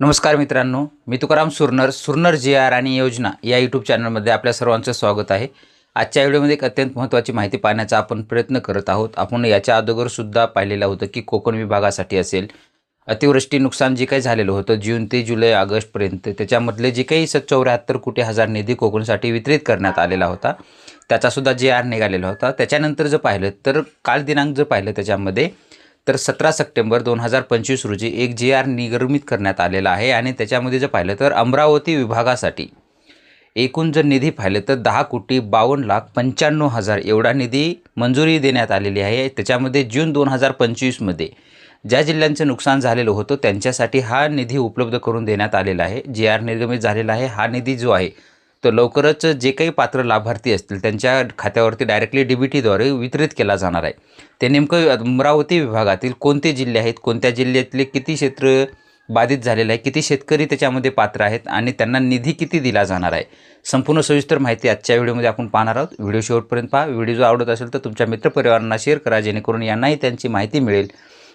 नमस्कार मित्रांनो मी तुकाराम सुरनर सुरनर जी आर आणि योजना या यूट्यूब चॅनलमध्ये आपल्या सर्वांचं स्वागत आहे. आजच्या व्हिडिओमध्ये एक अत्यंत महत्त्वाची माहिती पाहण्याचा आपण प्रयत्न करत आहोत. आपण याच्या अगोदरसुद्धा पाहिलेलं होतं की कोकण विभागासाठी असेल अतिवृष्टी नुकसान जे काही झालेलं होतं जून ते जुलै ऑगस्टपर्यंत त्याच्यामधले जे काही स चौऱ्याहत्तर कोटी हजार निधी कोकणसाठी वितरित करण्यात आलेला होता त्याचासुद्धा जे आर निघालेला होता. त्याच्यानंतर जर पाहिलं तर काल दिनांक जर पाहिलं त्याच्यामध्ये तर सतरा सप्टेंबर दोन हजार पंचवीस रोजी एक जे आर निर्मित करण्यात आलेला आहे आणि त्याच्यामध्ये जर पाहिलं तर अमरावती विभागासाठी एकूण जर निधी पाहिलं तर दहा कोटी बावन्न लाख पंच्याण्णव हजार एवढा निधी मंजुरी देण्यात आलेली आहे. त्याच्यामध्ये जून दोन हजार पंचवीसमध्ये ज्या जिल्ह्यांचं नुकसान झालेलं होतं त्यांच्यासाठी हा निधी उपलब्ध करून देण्यात आलेला आहे. जे आर निर्गमित झालेला आहे हा निधी जो आहे तर लवकरच जे काही पात्र लाभार्थी असतील त्यांच्या खात्यावरती डायरेक्टली डी बी टीद्वारे वितरित केला जाणार आहे. ते नेमकं अमरावती विभागातील कोणते जिल्हे आहेत? कोणत्या जिल्ह्यातले किती क्षेत्र बाधित झालेलं आहे? किती शेतकरी त्याच्यामध्ये पात्र आहेत? आणि त्यांना निधी किती दिला जाणार आहे? संपूर्ण सविस्तर माहिती आजच्या व्हिडिओमध्ये आपण पाहणार आहोत. व्हिडिओ शेवटपर्यंत पहा. व्हिडिओ जो आवडत असेल तर तुमच्या मित्रपरिवारांना शेअर करा जेणेकरून यांनाही त्यांची माहिती मिळेल.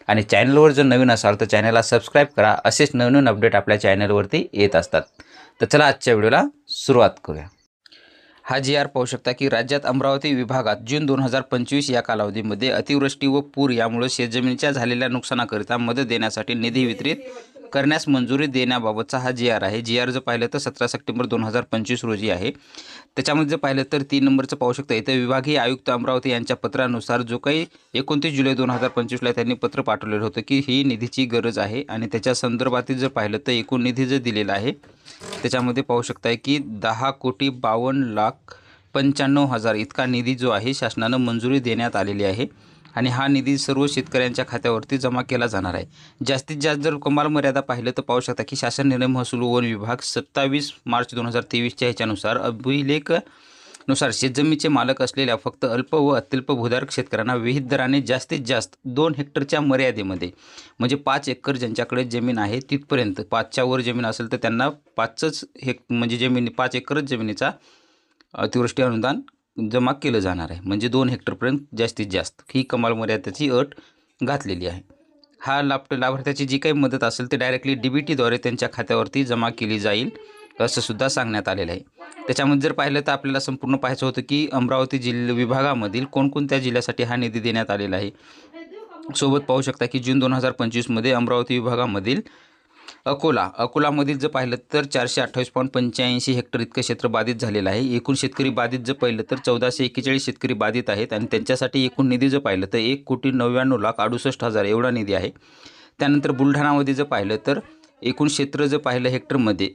आणि चॅनलवर जर नवीन असाल तर चॅनलला सबस्क्राईब करा. असेच नवीन अपडेट आपल्या चॅनलवरती येत असतात. तर चला आजच्या व्हिडिओला सुरुवात करूया. हा जी आर पाहू शकता की राज्यात अमरावती विभागात जून दोन हजार पंचवीस या कालावधीमध्ये अतिवृष्टी व पूर यामुळे शेतजमिनीच्या झालेल्या नुकसानाकरिता मदत देण्यासाठी निधी वितरित करण्यास मंजुरी देण्याबाबतचा हा जी आर आहे. जी आर जर पाहिलं तर सतरा सप्टेंबर दोन हजार पंचवीस रोजी आहे. त्याच्यामध्ये जर पाहिलं तर तीन नंबरचं पाहू शकता. इथं विभागीय आयुक्त अमरावती यांच्या पत्रानुसार जो काही एकोणतीस जुलै दोन हजार पंचवीसला त्यांनी पत्र पाठवलेलं होतं की ही निधीची गरज आहे. आणि त्याच्या संदर्भातील जर पाहिलं तर एकूण निधी जर दिलेला आहे त्याच्यामध्ये पाहू शकताय की दहा कोटी बावन्न लाख पंच्याण्णव हजार इतका निधी जो आहे शासनानं मंजुरी देण्यात आलेली आहे. आणि हा निधी सर्व शेतकऱ्यांच्या खात्यावरती जमा केला जाणार आहे. जास्तीत जास्त जर कमाल मर्यादा पाहिलं तर पाहू शकता की शासन निर्णय महसूल वन विभाग सत्तावीस मार्च दोन हजार तेवीसच्या ह्याच्यानुसार अभिलेखनुसार शेतजमीचे मालक असलेल्या फक्त अल्प व अत्यल्प भूधारक शेतकऱ्यांना विहित दराने जास्तीत जास्त दोन हेक्टरच्या मर्यादेमध्ये म्हणजे पाच एकर ज्यांच्याकडे जमीन आहे तिथपर्यंत पाचच्या वर जमीन असेल तर त्यांना पाचच हेक म्हणजे जमीन पाच एकरच जमिनीचा अतिवृष्टी अनुदान जमा केलं जाणार आहे. म्हणजे दोन हेक्टरपर्यंत जास्तीत जास्त. ही कमाल मर्यादेची अट घातलेली आहे. हा लाभ लाभार्थ्याची जी काही मदत असेल ते डायरेक्टली डी बी टीद्वारे त्यांच्या खात्यावरती जमा केली जाईल असं सुद्धा सांगण्यात आलेलं आहे. त्याच्यामध्ये जर पाहिलं तर आपल्याला संपूर्ण पाहायचं होतं की अमरावती जिल्हा विभागामधील कोणकोणत्या जिल्ह्यासाठी हा निधी देण्यात आलेला आहे. सोबत पाहू शकता की जून दोन हजार पंचवीसमध्ये अमरावती विभागामधील अकोला अकोलामधील जर पाहिलं तर चारशे अठ्ठावीस पॉईंट पंच्याऐंशी हेक्टर इतकं क्षेत्र बाधित झालेलं आहे. एकूण शेतकरी बाधित जर पाहिलं तर चौदाशे एक्केचाळीस शेतकरी बाधित आहेत आणि त्यांच्यासाठी एकूण निधी जर पाहिलं तर एक कोटी नव्याण्णव लाख अडुसष्ट हजार एवढा निधी आहे. त्यानंतर बुलढाणामध्ये जर पाहिलं तर एकूण क्षेत्र जर पाहिलं हेक्टरमध्ये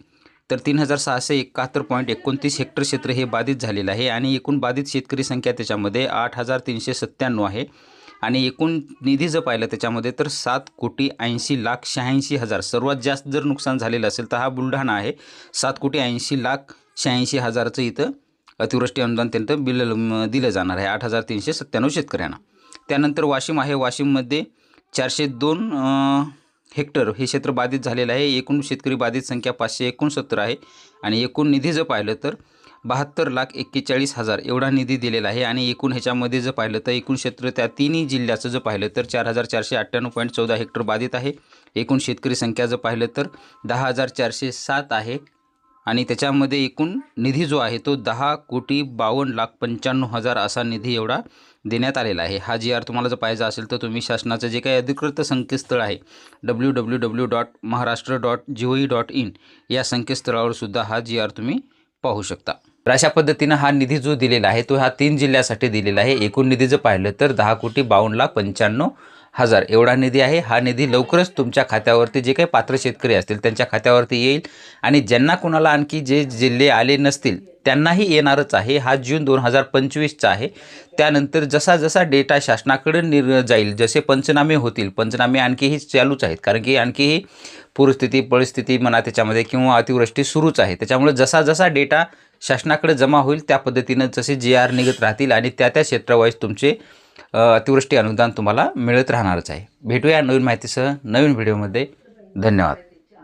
तर तीन हजार सहाशे एकाहत्तर पॉईंट एकोणतीस हेक्टर क्षेत्र हे बाधित झालेलं आहे आणि एकूण बाधित शेतकरी संख्या त्याच्यामध्ये आठ हजार तीनशे सत्त्याण्णव आहे. आणि एकूण निधी जर पाहिलं त्याच्यामध्ये तर सात कोटी ऐंशी लाख शहाऐंशी हजार. सर्वात जास्त जर नुकसान झालेलं असेल तर हा बुलढाणा आहे. सात कोटी ऐंशी लाख शहाऐंशी हजारचं इथं अतिवृष्टी अनुदान त्यांचं बिल दिलं जाणार आहे. आठ हजार तीनशे सत्त्याण्णव शेतकऱ्यांना. त्यानंतर वाशिम आहे. वाशिममध्ये चारशे दोन हेक्टर हे क्षेत्र बाधित झालेलं आहे. एकूण शेतकरी बाधित संख्या पाचशे एकोणसत्तर आहे. आणि एकूण निधी जर पाहिलं तर बहात्तर लाख एक्केचाळीस हजार एवढा निधी दिलेला आहे. आणि एकूण ह्याच्यामध्ये जर पाहिलं तर एकूण क्षेत्र त्या तिन्ही जिल्ह्याचं जर पाहिलं तर चार हजार चारशे अठ्ठ्याण्णव पॉईंट चौदा हेक्टर बाधित आहे. एकूण शेतकरी संख्या जर पाहिलं तर दहा हजार चारशे सात आहे. आणि त्याच्यामध्ये एकूण निधी जो आहे तो दहा कोटी बावन्न लाख पंच्याण्णव हजार असा निधी एवढा देण्यात आलेला आहे. हा जी आर तुम्हाला जर पाहिजे असेल तर तुम्ही शासनाचं जे काही अधिकृत संकेतस्थळ आहे W W W dot Maharashtra dot G O E dot in या संकेतस्थळावर सुद्धा हा जी आर तुम्ही पाहू शकता. तर अशा पद्धतीनं हा निधी जो दिलेला आहे तो हा तीन जिल्ह्यासाठी दिलेला आहे. एकूण निधी जर पाहिलं तर दहा कोटी बावन्न लाख पंच्याण्णव हजार. एवढा निधी आहे. हा निधी लवकरच तुमच्या खात्यावरती जे काही पात्र शेतकरी असतील त्यांच्या खात्यावरती येईल. आणि ज्यांना कुणाला आणखी जे जिल्हे आले नसतील त्यांनाही येणारच आहे. हा जून दोन हजार पंचवीसचा आहे. त्यानंतर जसा जसा डेटा शासनाकडे निर जाईल जसे पंचनामे होतील पंचनामे आणखीही चालूच आहेत. कारण की आणखीही पूरस्थिती परिस्थिती म्हणा त्याच्यामध्ये किंवा अतिवृष्टी सुरूच आहे. त्याच्यामुळे जसा जसा डेटा शासनाकडे जमा होईल त्या पद्धतीनं जसे जी आर निघत राहतील आणि त्या त्या क्षेत्रवाईज तुमचे अतिवृष्टी अनुदान तुम्हाला मिळत राहणारच आहे. भेटूया नवीन माहितीसह नवीन व्हिडिओमध्ये. धन्यवाद.